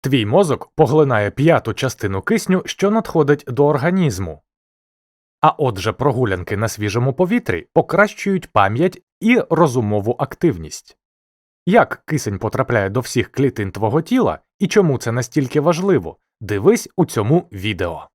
Твій мозок поглинає п'яту частину кисню, що надходить до організму. А отже, прогулянки на свіжому повітрі покращують пам'ять і розумову активність. Як кисень потрапляє до всіх клітин твого тіла і чому це настільки важливо, дивись у цьому відео.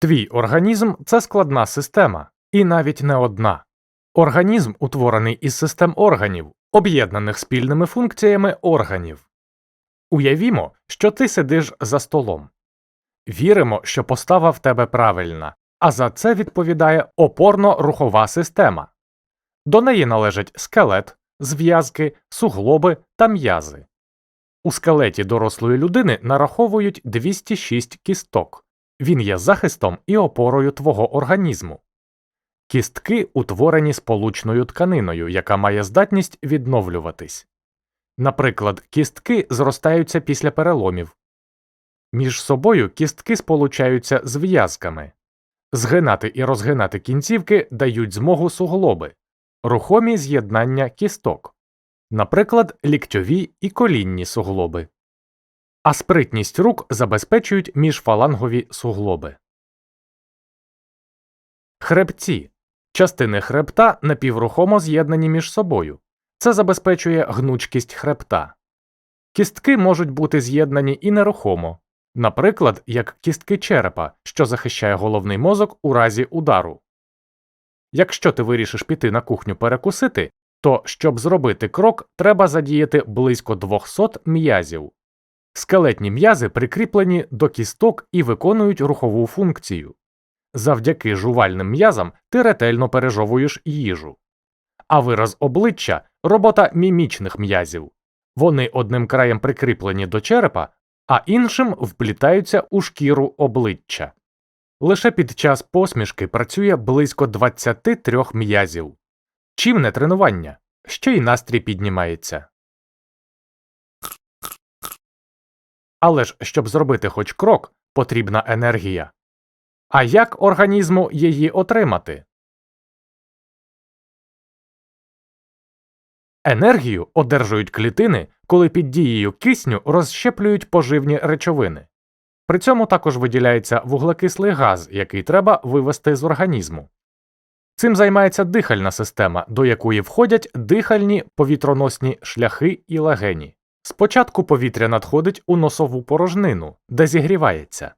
Твій організм це складна система, і навіть не одна. Організм утворений із систем органів, об'єднаних спільними функціями органів. Уявімо, що ти сидиш за столом. Віримо, що постава в тебе правильна, а за це відповідає опорно-рухова система. До неї належать скелет, зв'язки, суглоби та м'язи. У скелеті дорослої людини нараховують 206 кісток. Він є захистом і опорою твого організму. Кістки утворені сполучною тканиною, яка має здатність відновлюватись. Наприклад, кістки зростаються після переломів. Між собою кістки сполучаються зв'язками. Згинати і розгинати кінцівки дають змогу суглоби, рухомі з'єднання кісток, наприклад, ліктьові і колінні суглоби. А спритність рук забезпечують міжфалангові суглоби. Хребці частини хребта напіврухомо з'єднані між собою. Це забезпечує гнучкість хребта. Кістки можуть бути з'єднані і нерухомо, наприклад, як кістки черепа, що захищає головний мозок у разі удару. Якщо ти вирішиш піти на кухню перекусити, то щоб зробити крок, треба задіяти близько 200 м'язів. Скелетні м'язи прикріплені до кісток і виконують рухову функцію. Завдяки жувальним м'язам ти ретельно пережовуєш їжу. А вираз обличчя робота мімічних м'язів. Вони одним краєм прикріплені до черепа, а іншим вплітаються у шкіру обличчя. Лише під час посмішки працює близько 23 м'язів. Чим не тренування, ще й настрій піднімається. Але ж щоб зробити хоч крок, потрібна енергія. А як організму її отримати? Енергію одержують клітини, коли під дією кисню розщеплюють поживні речовини. При цьому також виділяється вуглекислий газ, який треба вивести з організму. Цим займається дихальна система, до якої входять дихальні повітроносні шляхи і легені. Спочатку повітря надходить у носову порожнину, де зігрівається.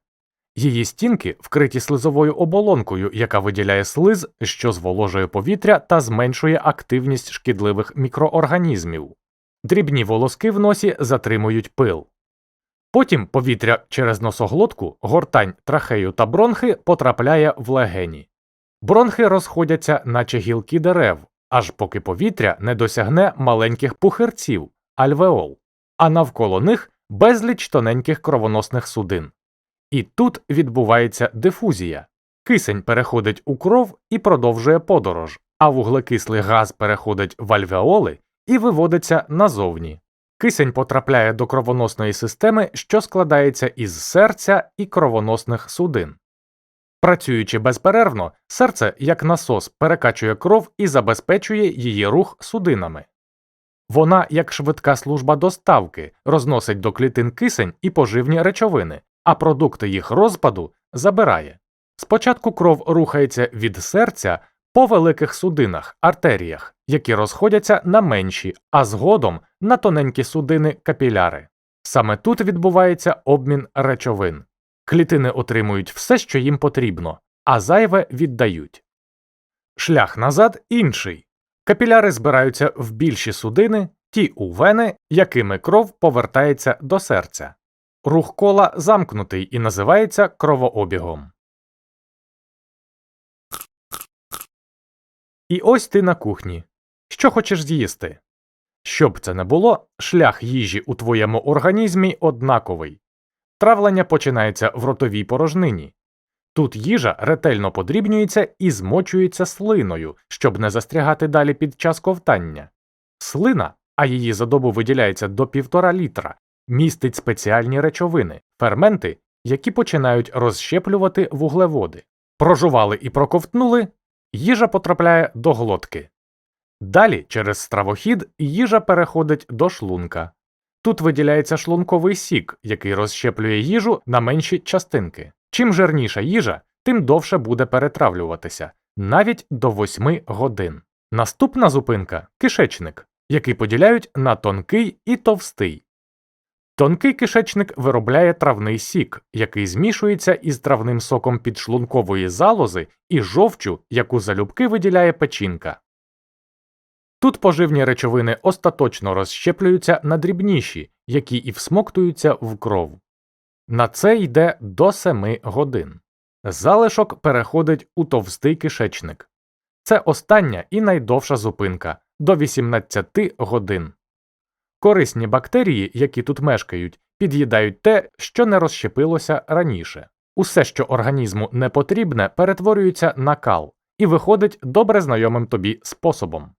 Її стінки вкриті слизовою оболонкою, яка виділяє слиз, що зволожує повітря та зменшує активність шкідливих мікроорганізмів. Дрібні волоски в носі затримують пил. Потім повітря через носоглотку, гортань, трахею та бронхи потрапляє в легені. Бронхи розходяться, наче гілки дерев, аж поки повітря не досягне маленьких пухирців альвеол, а навколо них безліч тоненьких кровоносних судин. І тут відбувається дифузія. Кисень переходить у кров і продовжує подорож, а вуглекислий газ переходить в альвеоли і виводиться назовні. Кисень потрапляє до кровоносної системи, що складається із серця і кровоносних судин. Працюючи безперервно, серце, як насос, перекачує кров і забезпечує її рух судинами. Вона, як швидка служба доставки, розносить до клітин кисень і поживні речовини, а продукти їх розпаду забирає. Спочатку кров рухається від серця по великих судинах, артеріях, які розходяться на менші, а згодом на тоненькі судини капіляри. Саме тут відбувається обмін речовин. Клітини отримують все, що їм потрібно, а зайве віддають. Шлях назад інший. Капіляри збираються в більші судини, ті у вени, якими кров повертається до серця. Рух кола замкнутий і називається кровообігом. І ось ти на кухні. Що хочеш з'їсти? Щоб це не було, шлях їжі у твоєму організмі однаковий. Травлення починається в ротовій порожнині. Тут їжа ретельно подрібнюється і змочується слиною, щоб не застрягати далі під час ковтання. Слина, а її за добу виділяється до півтора літра, містить спеціальні речовини, ферменти які починають розщеплювати вуглеводи. Прожували і проковтнули, їжа потрапляє до глотки. Далі через стравохід їжа переходить до шлунка. Тут виділяється шлунковий сік, який розщеплює їжу на менші частинки. Чим жирніша їжа, тим довше буде перетравлюватися, навіть до 8 годин. Наступна зупинка кишечник, який поділяють на тонкий і товстий. Тонкий кишечник виробляє травний сік, який змішується із травним соком підшлункової залози і жовчу, яку залюбки виділяє печінка. Тут поживні речовини остаточно розщеплюються на дрібніші, які і всмоктуються в кров. На це йде до 7 годин. Залишок переходить у товстий кишечник. Це остання і найдовша зупинка до 18 годин. Корисні бактерії, які тут мешкають, під'їдають те, що не розщепилося раніше. Усе, що організму не потрібне, перетворюється на кал і виходить добре знайомим тобі способом.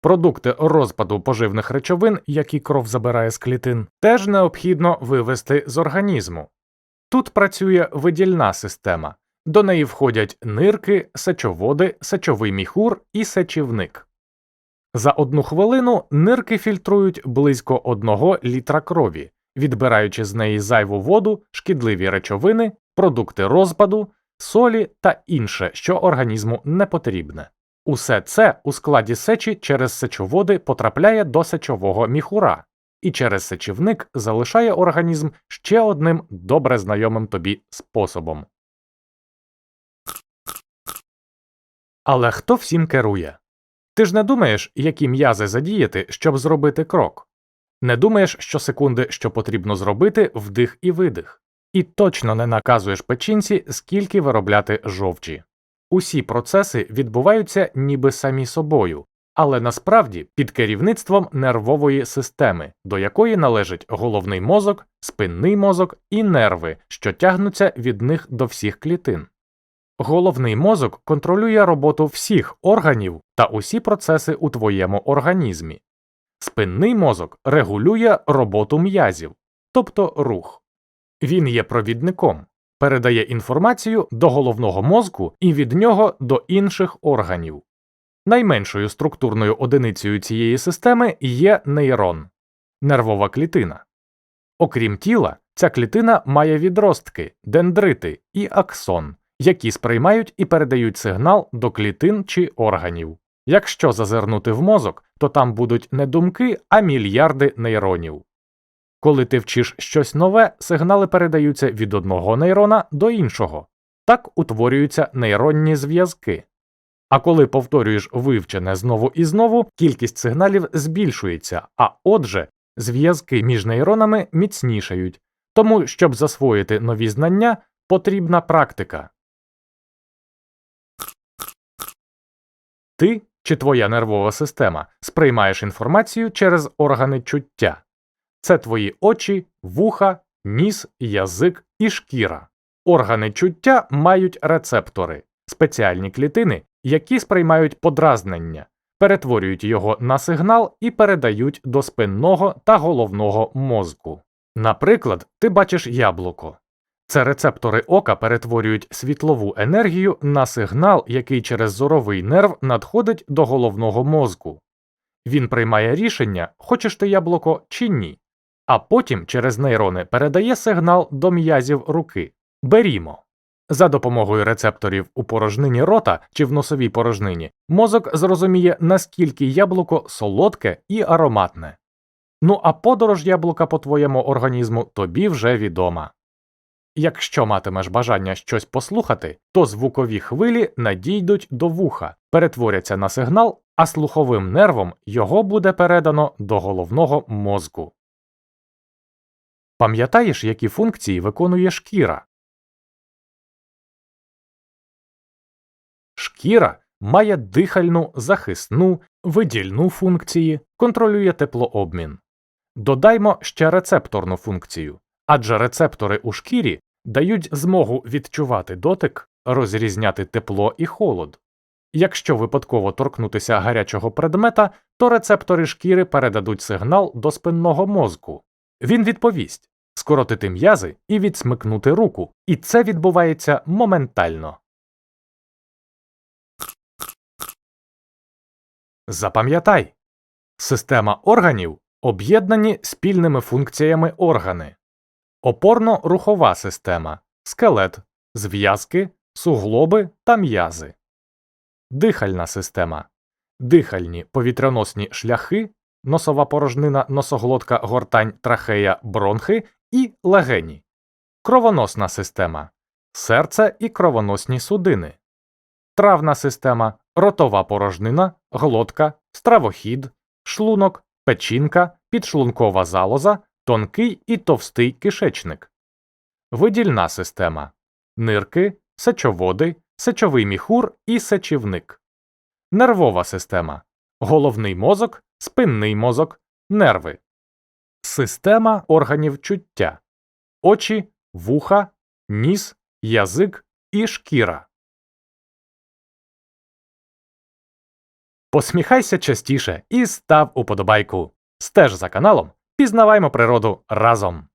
Продукти розпаду поживних речовин, які кров забирає з клітин, теж необхідно вивести з організму. Тут працює видільна система, до неї входять нирки, сечоводи, сечовий міхур і сечівник. За одну хвилину нирки фільтрують близько 1 літра крові, відбираючи з неї зайву воду, шкідливі речовини, продукти розпаду, солі та інше, що організму не потрібне. Усе це у складі сечі через сечоводи потрапляє до сечового міхура, і через сечівник залишає організм ще одним добре знайомим тобі способом. Але хто всім керує? Ти ж не думаєш, які м'язи задіяти, щоб зробити крок? Не думаєш, що секунди, що потрібно зробити, вдих і видих, і точно не наказуєш печінці, скільки виробляти жовчі. Усі процеси відбуваються ніби самі собою, але насправді під керівництвом нервової системи, до якої належить головний мозок, спинний мозок і нерви, що тягнуться від них до всіх клітин. Головний мозок контролює роботу всіх органів та усі процеси у твоєму організмі. Спинний мозок регулює роботу м'язів, тобто рух. Він є провідником, передає інформацію до головного мозку і від нього до інших органів. Найменшою структурною одиницею цієї системи є нейрон нервова клітина. Окрім тіла, ця клітина має відростки, дендрити і аксон, які сприймають і передають сигнал до клітин чи органів. Якщо зазирнути в мозок, то там будуть не думки, а мільярди нейронів. Коли ти вчиш щось нове, сигнали передаються від одного нейрона до іншого. Так утворюються нейронні зв'язки. А коли повторюєш вивчене знову і знову, кількість сигналів збільшується, а отже, зв'язки між нейронами міцнішають. Тому, щоб засвоїти нові знання, потрібна практика. Ти чи твоя нервова система сприймаєш інформацію через органи чуття. Це твої очі, вуха, ніс, язик і шкіра. Органи чуття мають рецептори, спеціальні клітини, які сприймають подразнення, перетворюють його на сигнал і передають до спинного та головного мозку. Наприклад, ти бачиш яблуко. Це рецептори ока перетворюють світлову енергію на сигнал, який через зоровий нерв надходить до головного мозку. Він приймає рішення, хочеш ти яблуко чи ні, а потім через нейрони передає сигнал до м'язів руки. Берімо. За допомогою рецепторів у порожнині рота чи в носовій порожнині мозок зрозуміє, наскільки яблуко солодке і ароматне. Ну а подорож яблука по твоєму організму тобі вже відома. Якщо матимеш бажання щось послухати, то звукові хвилі надійдуть до вуха, перетворяться на сигнал, а слуховим нервом його буде передано до головного мозку. Пам'ятаєш, які функції виконує шкіра? Шкіра має дихальну, захисну, видільну функції, контролює теплообмін. Додаймо ще рецепторну функцію, адже рецептори у шкірі дають змогу відчувати дотик, розрізняти тепло і холод. Якщо випадково торкнутися гарячого предмета, то рецептори шкіри передадуть сигнал до спинного мозку. Він відповість скоротити м'язи і відсмикнути руку. І це відбувається моментально. Запам'ятай, система органів об'єднані спільними функціями органи. Опорно-рухова система, скелет, зв'язки, суглоби та м'язи. Дихальна система. Дихальні повітряносні шляхи, носова порожнина, носоглотка, гортань, трахея, бронхи і легені. Кровоносна система. Серце і кровоносні судини. Травна система, ротова порожнина, глотка, стравохід, шлунок, печінка, підшлункова залоза, тонкий і товстий кишечник. Видільна система. Нирки, сечоводи, сечовий міхур і сечівник. Нервова система. Головний мозок, спинний мозок, нерви. Система органів чуття. Очі, вуха, ніс, язик і шкіра. Посміхайся частіше і став уподобайку. Стеж за каналом. Пізнаваймо природу разом.